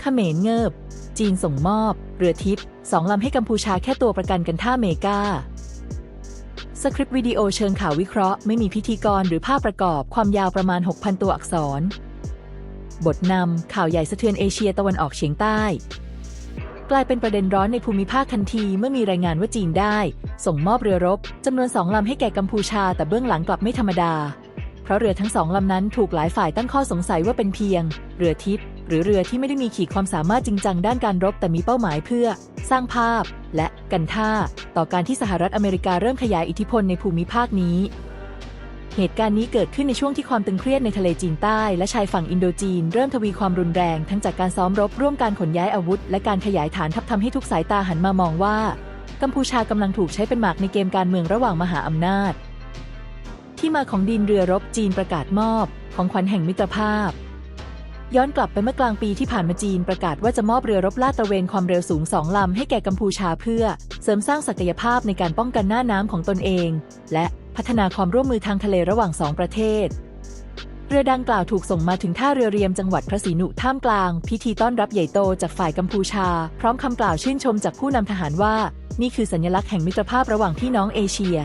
เขมรเงิบ จีนส่งมอบ เรือทิพย์สองลำให้กัมพูชาแค่ตัวประกันกันท่าเมกาสคริปต์วิดีโอเชิงข่าววิเคราะห์ไม่มีพิธีกรหรือภาพประกอบความยาวประมาณ 6,000 ตัวอักษร บทนำข่าวใหญ่สะเทือนเอเชียตะวันออกเฉียงใต้ กลายเป็นประเด็นร้อนในภูมิภาคทันทีเมื่อมีรายงานว่าจีนได้ ส่งมอบเรือรบจำนวนสองลำให้แก่กัมพูชาแต่เบื้องหลังกลับไม่ธรรมดา เพราะเรือทั้งสองลำนั้นถูกหลายฝ่ายตั้งข้อสงสัยว่าเป็นเพียง เรือทิพย์ หรือเรือที่ไม่ได้มีขีดความสามารถจริงจังด้านการรบแต่มีเป้าหมายเพื่อ สร้างภาพ และกันท่า ต่อการที่สหรัฐอเมริกาเริ่มขยายอิทธิพลในภูมิภาคนี้ เหตุการณ์นี้เกิดขึ้นในช่วงที่ความตึงเครียดในทะเลจีนใต้ และชายฝั่งอินโดจีน เริ่มทวีความรุนแรง ทั้งจากการซ้อมรบร่วมการขนย้ายอาวุธ และการขยายฐานทัพทำให้ทุกสายตาหันมามองว่า กัมพูชากำลังถูกใช้เป็นหมากในเกมการเมืองระหว่างมหาอำนาจ ที่มาของดินเรือรบจีนประกาศมอบ ของขวัญแห่งมิตรภาพ ย้อนกลับไปเมื่อกลางปีที่ผ่านมาจีนประกาศว่าจะมอบเรือรบลาดตระเวนความเร็วสูงสองลำให้แก่กัมพูชาเพื่อ เสริมสร้างศักยภาพในการป้องกันหน้าน้ำของตนเอง และพัฒนาความร่วมมือทางทะเลระหว่างสองประเทศ เรือดังกล่าวถูกส่งมาถึงท่าเรือเรียมจังหวัดพระศรีนุท่ามกลาง พิธีต้อนรับใหญ่โตจากฝ่ายกัมพูชา พร้อมคำกล่าวชื่นชมจากผู้นำทหารว่า นี่คือสัญลักษณ์แห่งมิตรภาพระหว่างพี่น้องเอเชีย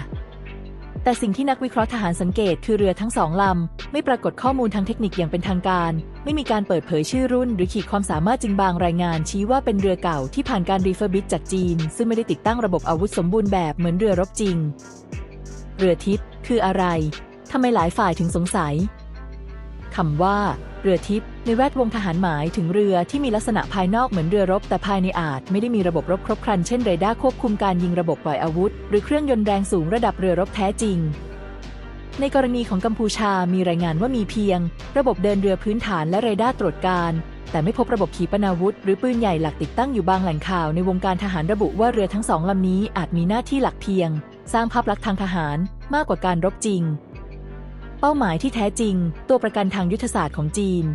แต่สิ่งที่นักวิเคราะห์ทหารสังเกตคือเรือทั้งสองลำ ไม่ปรากฏข้อมูลทางเทคนิคอย่างเป็นทางการ ไม่มีการเปิดเผยชื่อรุ่น หรือขีดความสามารถจริงบางรายงานชี้ว่าเป็นเรือเก่าที่ผ่านการรีเฟอร์บิทจากจีน ซึ่งไม่ได้ติดตั้งระบบอาวุธสมบูรณ์แบบเหมือนเรือรบจริง เรือทิพย์คืออะไรทำไมหลายฝ่ายถึงสงสัย คำว่า เรือทิพย์ในแวดวงทหารหมายถึงเรือที่มีลักษณะภายนอกเหมือนเรือรบ แต่ภายในอาจไม่ได้มีระบบรบครบครัน เช่นเรดาร์ควบคุมการยิงระบบปล่อยอาวุธ หรือเครื่องยนต์แรงสูงระดับเรือรบแท้จริง ในกรณีของกัมพูชามีรายงานว่ามีเพียง ระบบเดินเรือพื้นฐานและเรดาร์ตรวจการ แต่ไม่พบระบบขีปนาวุธ หรือปืนใหญ่หลักติดตั้งอยู่บางแหล่งข่าวในวงการทหารระบุว่าเรือทั้งสองลำนี้อาจมีหน้าที่หลักเพียง สร้างภาพลักษณ์ทางทหารมากกว่าการรบจริง เป้าหมายที่แท้จริง ตัวประกันทางยุทธศาสตร์ของจีน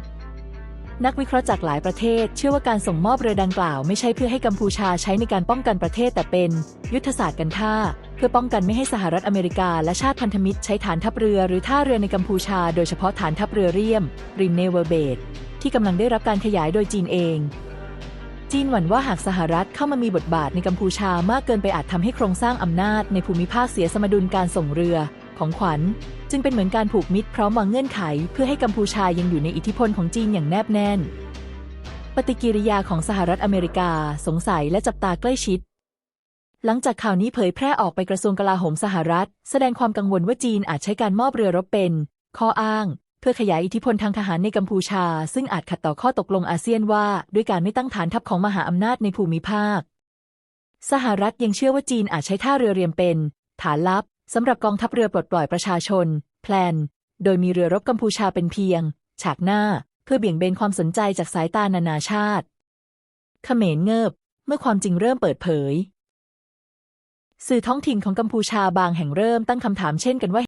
นักวิเคราะห์จากหลายประเทศ เชื่อว่าการส่งมอบเรือดังกล่าวไม่ใช่เพื่อให้กัมพูชาใช้ในการป้องกันประเทศแต่เป็น ยุทธศาสตร์กันท่า เพื่อป้องกันไม่ให้สหรัฐอเมริกาและชาติพันธมิตรใช้ฐานทัพเรือหรือท่าเรือในกัมพูชา โดยเฉพาะฐานทัพเรือเรียมริมเนเวอร์เบดที่กำลังได้รับการขยายโดยจีนเองจีนหวั่นว่าหากสหรัฐเข้ามามีบทบาทในกัมพูชามากเกินไปอาจทำให้โครงสร้างอำนาจในภูมิภาคเสียสมดุลการส่งเรือ ของขวัญ จึงเป็นเหมือนการผูกมิตรพร้อมวางเงื่อนไข เพื่อให้กัมพูชายังอยู่ในอิทธิพลของจีนอย่างแนบแน่น ปฏิกิริยาของสหรัฐอเมริกา สงสัยและจับตาใกล้ชิด หลังจากข่าวนี้เผยแพร่ออกไปกระทรวงกลาโหมสหรัฐ แสดงความกังวลว่าจีนอาจใช้การมอบเรือรบเป็น ข้ออ้าง เพื่อขยายอิทธิพลทางทหารในกัมพูชา ซึ่งอาจขัดต่อข้อตกลงอาเซียนว่า ด้วยการไม่ตั้งฐานทัพของมหาอำนาจในภูมิภาค สหรัฐยังเชื่อว่าจีนอาจใช้ท่าเรือเรียมเป็น ฐานลับ สำหรับกองทัพเรือปลดปล่อยประชาชน แพลน โดยมีเรือรบกัมพูชาเป็นเพียง ฉากหน้า เพื่อเบี่ยงเบนความสนใจจากสายตานานาชาติเขมรเงิบ เมื่อความจริงเริ่มเปิดเผย สื่อท้องถิ่นของกัมพูชาบางแห่งเริ่มตั้งคำถามเช่นกันว่า